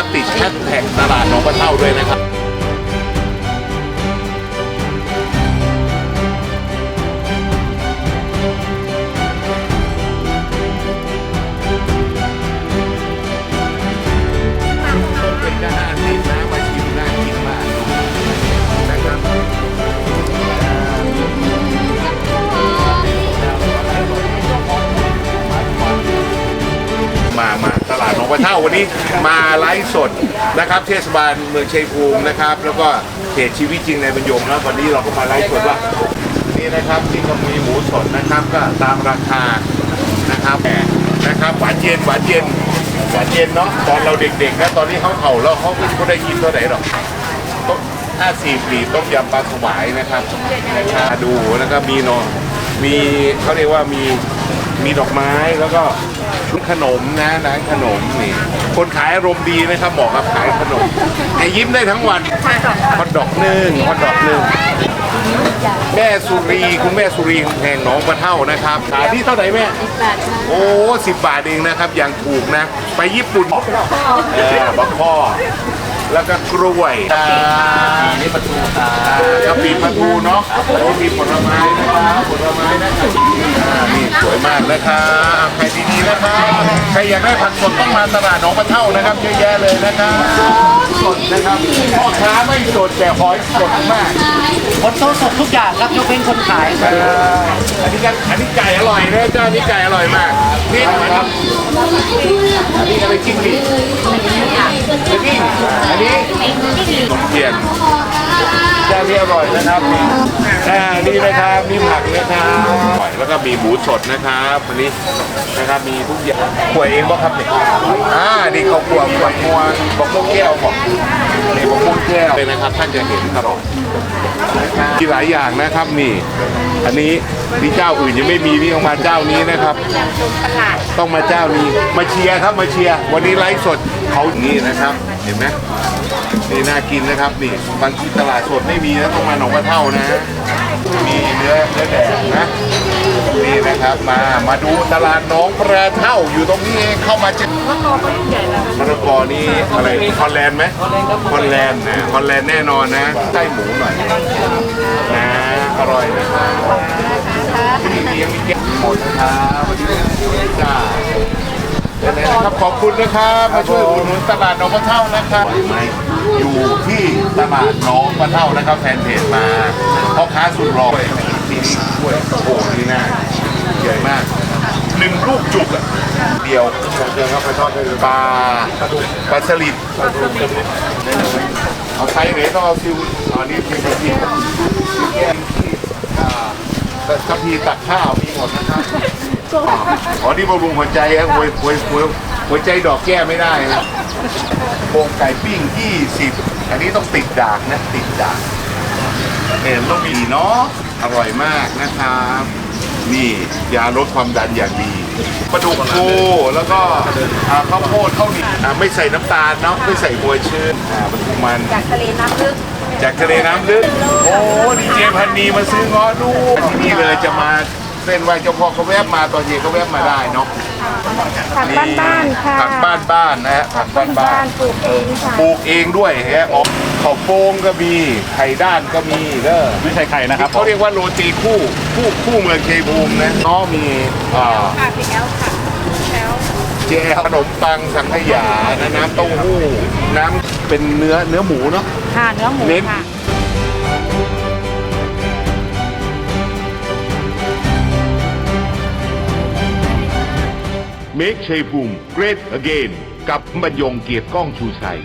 นะครับ ติดแฮชแท็กตลาดหนองปลาเท่าด้วยนะครับเป็นอาหารที่น้ามาากินมากนะครับมามาตลาดหนองปลาเท่าวันนี้มาไลฟ์สดนะครับเทศบาลเมืองชัยภูมินะครับ แล้วก็เพจชีวิตจริงในบรรยมแล้ววันนี้เราก็มาไลฟ์สดว่านี่นะครับที่ก็มีหมูสดนะครับก็ตามราคานะครับแต่นะครับหวานเย็นหวานเย็นหวานเย็นเนาะตอนเราเด็กๆนะตอนนี้เขาเข่าแล้วเขาไม่ได้ยินเท่าไหร่หรอกต้มห้าสี่ปลีต้มยำปลาสวายนะครับนะครับดูแล้วก็มีนอมีเขาเรียกว่ามีมีดอกไม้แล้วก็ ขนมนะร้านขนมนี่ คนขายอารมณ์ดีนะครับเหมาะกับขายขนมแต่ยิ้มได้ทั้งวันฮอตดอกหนึ่งฮอตดอกหนึ่งแม่สุรีคุณแม่สุรีแห่งหนองปลาเท่านะครับขายที่เท่าไหร่แม่โอ้สิบบาทเองนะครับอย่างถูกนะ ไปญี่ปุ่นเออบักข้อแล้วก็กล้วยอ่านี่ประตูตากะปิปลาทูเนาะโอ้มีผลไม้นะครับผลไม้นะครับอ่านี่สวยมากนะครับใครดีๆนะค รับใครอยากได้ผักสดต้องมาตลาดหนองปลาเท่านะครับเยอะแยะเลยนะครับสดนะครับพ่อค้าไม่สดแต่หอยสดมากบนโต๊ะสดทุกอย่างครับยกเว้นคนขายเอออันนี้ก็อันนี้ไก่อร่อยนะเจ้าอันนี้ไก่อร่อยมากนี่เหมือนอันนี้อะไรจิ้งหรีด อันนี้อันนี้ขนมเทียนเจ้านี้อร่อยนะครับนี่อ่านี่นะครับมีผักนะครับอร่อยแล้วก็มีหมูสดนะครับอันนี้นะครับมีทุกอย่างขวยเองป่ะครับเนี่ยอ่านี่เขาขวขวดงวงบอกม่วงแก้วบอกนี่บอกม่วงแก้วเลยนะครับท่านจะเห็นครับมีหลายอย่างนะครับนี่ อันนี้นี่เจ้าอื่นยังไม่มีนี่ต้องมาเจ้านี้นะครับ ต้องมาเจ้านี้มาเชียร์ครับมาเชียร์วันนี้ไลฟ์สดเขานี่นะครับเห็นไหมนี่น่ากินนะครับนี่บางทีตลาดสดไม่มีนะต้องมาหนองปลาเท่านะ มีเนื้อเนื้อแดงนะนี่นะครับมามาดูตลาดหน้องปลาเท่าอยู่ตรงนี้เองเข้ามาเจอมะละกอก็ใหญ่แล้วมะละกอนี่อะไรฮอลแลนด์ไหมฮอลแลนด์นะฮอลแลนด์แน่นอนนะไส้หมูหน่อยนะอร่อยนะครับนี่เลี้ยงมีแก้วหมดนะครับวันนี้จ้าเป็ นไงนะครับขอบคุณนะครับมาช่วยอุดหนุนตลาดหนองปลาเท่านะครับไหมอยู่ที่ตลาดหน้องปลาเท่านะครับแฟนเพจมาพ่อค้าสุดรอยที่นี่ด้วยโอ้โหนี่น่าใหญ่มากหนึ่งลูกจุกอะเดียวเดียวครับไปทอดได้เลยปลาปลาสลิดเอาไซส์ไหนต้องเอาซิวอันนี้ซิวที่แก้มที่อ่าทัพพีตักข้าวมีหมดนะครับ อ๋อนี่บำรุงหัวใจครับหัวหัวหัวหัวใจดอกแก้ไม่ได้นะโครงไก่ปิ้ง20อันนี้ต้องติดดากนะติดดากเห็นต้องมีเนาะอร่อยมากนะครับ นี่ยาลดความดันอย่างดีปลาดุกฟูแล้วก็อ่าข้าวโพดข้าวเหนียวอ่าไม่ใส่น้ำตาลเนาะไม่ใส่บัวชื่นอ่าบรรทุกมัน จากทะเลน้ำลึกจากทะเลน้ำลึก โอ้ดีเจพันนีมาซื้อง้อดูที่นี่เลยจะมา เส้นไหวเจ้าพ่อเขาแวบมาตอนเย็นเขาแวบมาได้เนาะผักบ้านๆค่ะผักบ้านบ้านๆนะฮะผักบ้านบ้าบ้านนปลูกเองค่ะปลูกเองด้วยฮะอ๋อข้าวโป้งก็มีไข่ด้านก็มีเด้อไม่ใช่ไข่นะครับเขาเรียกว่าโรตีคู่คู่คู่เมืองเคภูมินะน้องมีอ่าค่ะพี่แอลค่ะแอลเจลขนมปังสังขยานะน้ำเต้าหู้ น้ำเป็นเนื้อเนื้อหมูเนาะค่ะเนื้อหมูเน้นค่ะ Make ชัยภูมิ Great Again กับบรรยงเกียรติก้องชูชัย